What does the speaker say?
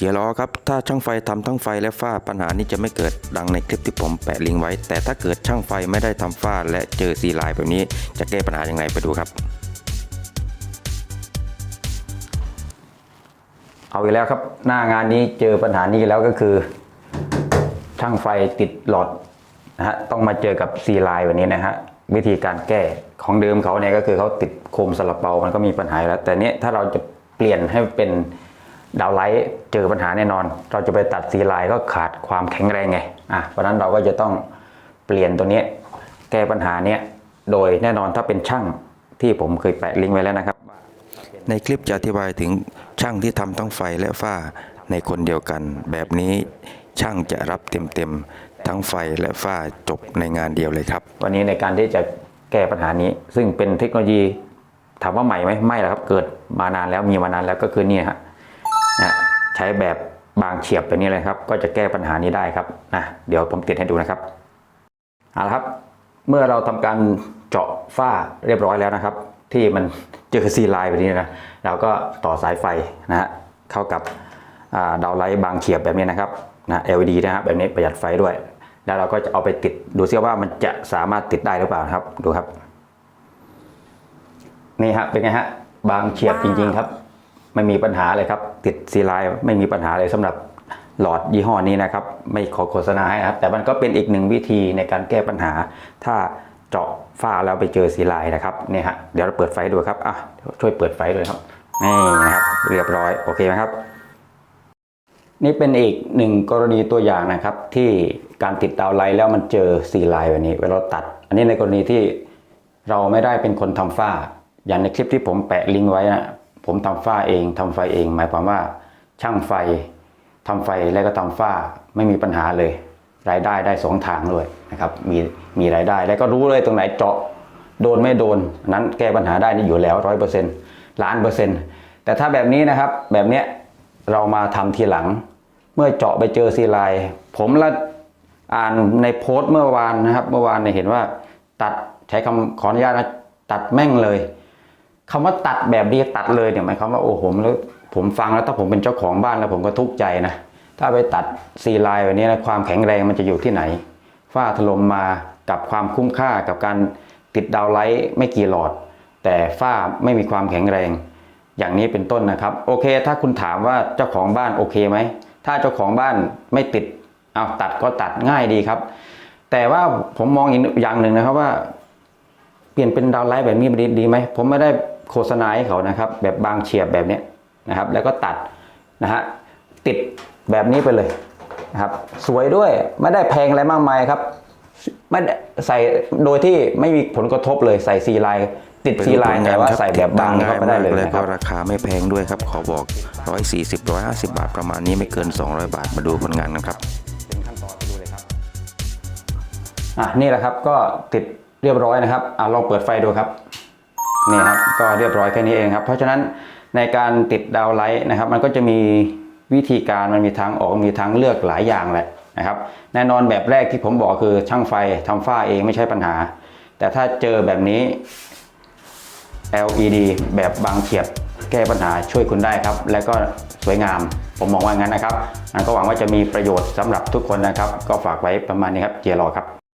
เจียรอครับถ้าช่างไฟทำทั้งไฟและฝ้าปัญหานี้จะไม่เกิดดังในคลิปที่ผมแปะลิงก์ไว้ แต่ถ้าเกิดช่างไฟไม่ได้ทำฝ้าและเจอซีลน์แบบนี้ จะแก้ปัญหาอย่างไรไปดูครับเอาอีกแล้วครับหน้างานนี้เจอปัญหานี้แล้วก็คือ ช่างไฟติดหลอดนะฮะต้องมาเจอกับซีไลน์แบบนี้นะฮะวิธีการแก้ของเดิมเขาเนี่ยก็คือเขาติดโคมสลับเปามันก็มีปัญหาแล้ว แต่เนี้ยถ้าเราจะเปลี่ยนให้เป็น ดาวไลท์เจอปัญหาแน่นอน เราจะไปตัดซีไลน์ก็ขาดความแข็งแรงไงอะเพราะฉะนั้นเราก็จะต้องเปลี่ยนตัวเนี้ยแก้ปัญหาเนี้ยโดยแน่นอนถ้าเป็นช่างที่ผมเคยแปะลิงก์ไว้แล้วนะครับ ในคลิปจะอธิบายถึงช่างที่ทำทั้งไฟและฝ้าในคนเดียวกัน แบบนี้ช่างจะรับเต็มๆทั้งไฟและฝ้าจบในงานเดียวเลยครับ วันนี้ในการที่จะแก้ปัญหานี้ ซึ่งเป็นเทคโนโลยีถามว่าใหม่ไหมไม่หรอกครับเกิดมานานแล้วมีมานานแล้วก็คือเนี่ยฮะนะ ใช้แบบบางเฉียบแบบนี้เลยครับ ก็จะแก้ปัญหานี้ได้ครับนะเดี๋ยวผมติดให้ดูนะครับเอาละครับ เมื่อเราทำการเจาะฝ้าเรียบร้อยแล้วนะครับ ที่มันเจอซีไลน์แบบนี้นะเราก็ต่อสายไฟนะฮะเข้ากับดาวไลท์บางเฉียบแบบนี้นะครับนะ LED นะครับแบบนี้ประหยัดไฟด้วย แล้วเราก็จะเอาไปติดดูซิว่ามันจะสามารถติดได้หรือเปล่าครับดูครับ นี่ฮะเป็นไงฮะบางเฉียบจริงๆครับ ไม่มีปัญหาเลยครับ ติดซีไลน์ไม่มีปัญหาเลยสำหรับหลอดยี่ห้อนี้นะครับ ไม่ขอโฆษณาให้นะครับ แต่มันก็เป็นอีกหนึ่งวิธีในการแก้ปัญหา ถ้าเจาะฝ้าแล้วไปเจอซีไลน์นะครับนี่ฮะเดี๋ยวเราเปิดไฟดูครับอะช่วยเปิดไฟด้วยครับนี่นะครับ เรียบร้อยโอเคไหมครับ นี่เป็นอีกหนึ่งกรณีตัวอย่างนะครับ ที่การติดดาวไลท์แล้วมันเจอซีไลน์แบบนี้ เวลาเราตัด อันนี้ในกรณีที่เราไม่ได้เป็นคนทำฝ้า อย่างในคลิปที่ผมแปะลิงก์ไว้นะ ผมทำฝ้าเองทำไฟเอง หมายความว่าช่างไฟทำไฟแล้วก็ทำฝ้าไม่มีปัญหาเลย รายได้ได้สองทางด้วยนะครับมีมีรายได้แล้วก็รู้เลยตรงไหนเจาะโดนไม่โดนนั้นแก้ปัญหาได้นี่อยู่แล้วร้อยเปอร์เซ็นต์ล้านเปอร์เซ็นต์แต่ถ้าแบบนี้นะครับแบบเนี้ยเรามาทำทีหลัง เมื่อเจาะไปเจอซีไลน์ผมละอ่านในโพสต์เมื่อวานนะครับ เมื่อวานเนี่ยเห็นว่าตัดใช้คำขออนุญาตนะตัดแม่งเลย คำว่าตัดแบบดีตัดเลยเนี่ยหมายความว่าโอ้โหแล้วผมฟังแล้วถ้าผมเป็นเจ้าของบ้านแล้วผมก็ทุกข์ใจนะถ้าไปตัดซีไลน์แบบนี้นะความแข็งแรงมันจะอยู่ที่ไหนฝ้าถล่มมากับความคุ้มค่ากับการติดดาวไลท์ไม่กี่หลอด แต่ฝ้าไม่มีความแข็งแรง อย่างนี้เป็นต้นนะครับ โอเค ถ้าคุณถามว่าเจ้าของบ้านโอเคไหมถ้าเจ้าของบ้านไม่ติดเอาตัดก็ตัดง่ายดีครับ แต่ว่าผมมองอีกอย่างหนึ่งนะครับว่า เปลี่ยนเป็นดาวไลท์แบบนี้ดีดีไหมผมไม่ได้ โฆษณาให้เขานะครับ แบบบางเฉียบแบบเนี้ยนะครับ แล้วก็ตัดนะฮะติดแบบนี้ไปเลยนะครับ สวยด้วยไม่ได้แพงอะไรมากมายครับไม่ได้ใส่โดยที่ไม่มีผลกระทบเลยใส่ซีไลน์ติดซีไลน์แต่ว่าใส่แบบบางติดเข้าตั้ไปได้เลยแล้วนะคก็รับราคาไม่แพงด้วยครับ ขอบอก 140 150 บาทประมาณนี้ไม่เกิน 200 บาทมาดูผลงานกันครับเป็นขั้นตอนไปดูเลยครับอะนี่แหละครับก็ติดเรียบร้อยนะครับอะลองเปิดไฟดูครับ นี่ครับก็เรียบร้อยแค่นี้เองครับ เพราะฉะนั้นในการติดดาวไลท์นะครับ มันก็จะมีวิธีการมันมีทางออกมีทางเลือกหลายอย่างแหละนะครับ แน่นอนแบบแรกที่ผมบอกคือช่างไฟทำฝ้าเองไม่ใช่ปัญหา แต่ถ้าเจอแบบนี้ LED แบบบางเฉียบแก้ปัญหาช่วยคุณได้ครับ และก็สวยงามผมมองว่างั้นนะครับอันก็หวังว่าจะมีประโยชน์สำหรับทุกคนนะครับ ก็ฝากไว้ประมาณนี้ครับเจรอครับ